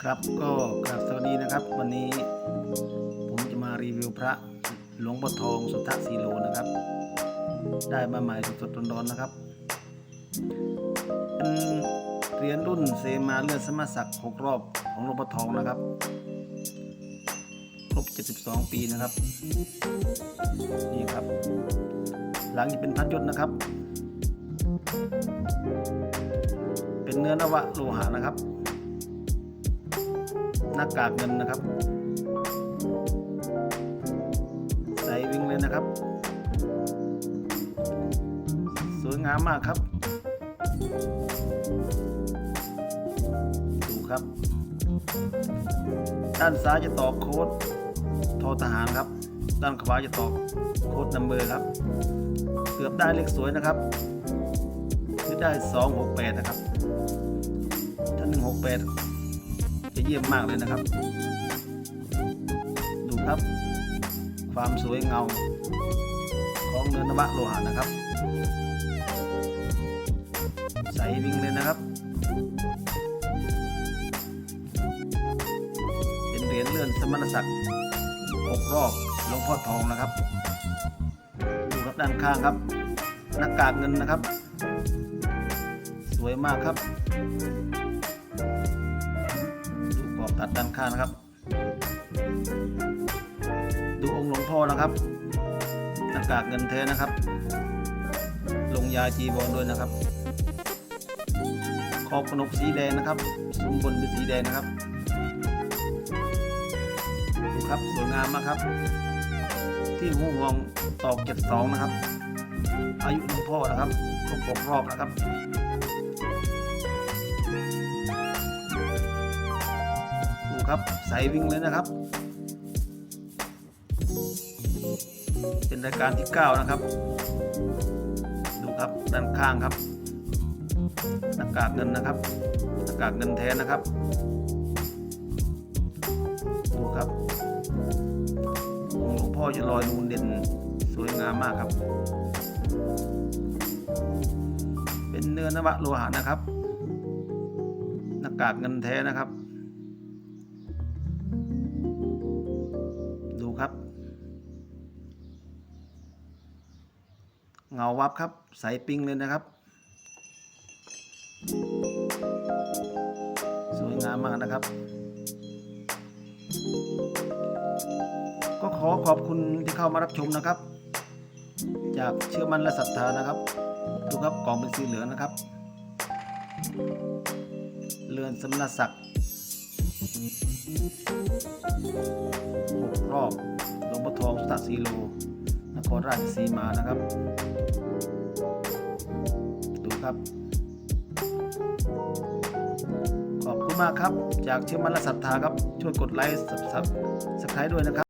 ครับก็กราบสวัสดีนะครับ วันนี้ผมจะมารีวิวพระหลวงพ่อทองสุทธสีโลนะครับ ได้มาใหม่สดๆร้อนๆนะครับเป็นเหรียญรุ่นเซมาเลือดสมศักดิ์6รอบของหลวงพ่อทองนะครับครบ 72 ปีนะครับ นี่ครับ หลังจะเป็นพันยศนะครับ เป็นเนื้อนวะโลหะนะครับ หน้ากากเงินนะครับ ใส่วิ่งเลยนะครับ สวยงามมากครับ ดูครับ ด้านซ้ายจะตอกโค้ดทอทหารครับ ด้านขวาจะตอกโค้ดนัมเบอร์ครับ เกือบได้เลขสวยนะครับคือได้ 268 นะครับ ถ้า 168 จะเยี่ยมมากเลยนะครับ ดูครับ ความสวยเงา ของเนื้อนวะโลหะนะครับ ใสวิ่งเลยนะครับ เป็นเหรียญเลื่อนสมณศักดิ์หกรอบหลวงพ่อทองนะครับ ดูครับด้านข้างครับหน้ากากเงินนะครับ สวยมากครับ ดูกรอบตัดด้านข้างนะครับ ดูองค์หลวงพ่อนะครับหน้ากากเงินแท้นะครับ ลงยาจีวรด้วยนะครับ ขอบขนบสีแดงนะครับซุ้มบนเป็นสีแดงนะครับดูครับสวยงามมากครับ ที่หูงวงตอกเจ็ดสองนะครับ อายุหลวงพ่อนะครับครบหกรอบนะครับ ครับใส่วิ่งเลยนะครับ เป็นรายการที่ 9 นะครับ ดูครับด้านข้างครับหน้ากากเงินนะครับหน้ากากเงินแท้นะครับดูครับองค์หลวงพ่อจะลอยนูนเด่นสวยงามมากครับ เป็นเนื้อนวะโลหะนะครับหน้ากากเงินแท้นะครับ เงาวับครับ ใสปิ้งเลยนะครับ สวยงามมากนะครับ ก็ขอขอบคุณที่เข้ามารับชมนะครับ จากเชื่อมั่นและศรัทธานะครับดูครับกล่องเป็นสีเหลืองนะครับ เรือนสมณศักดิ์หกรอบหลวงพ่อทองสตาสีโล ครราชสีมานะครับ ดูครับ ขอบคุณมากครับ จากเชื่อมั่นและศรัทธาครับ ช่วยกดไลค์สับสับสไครต์ด้วยนะครับ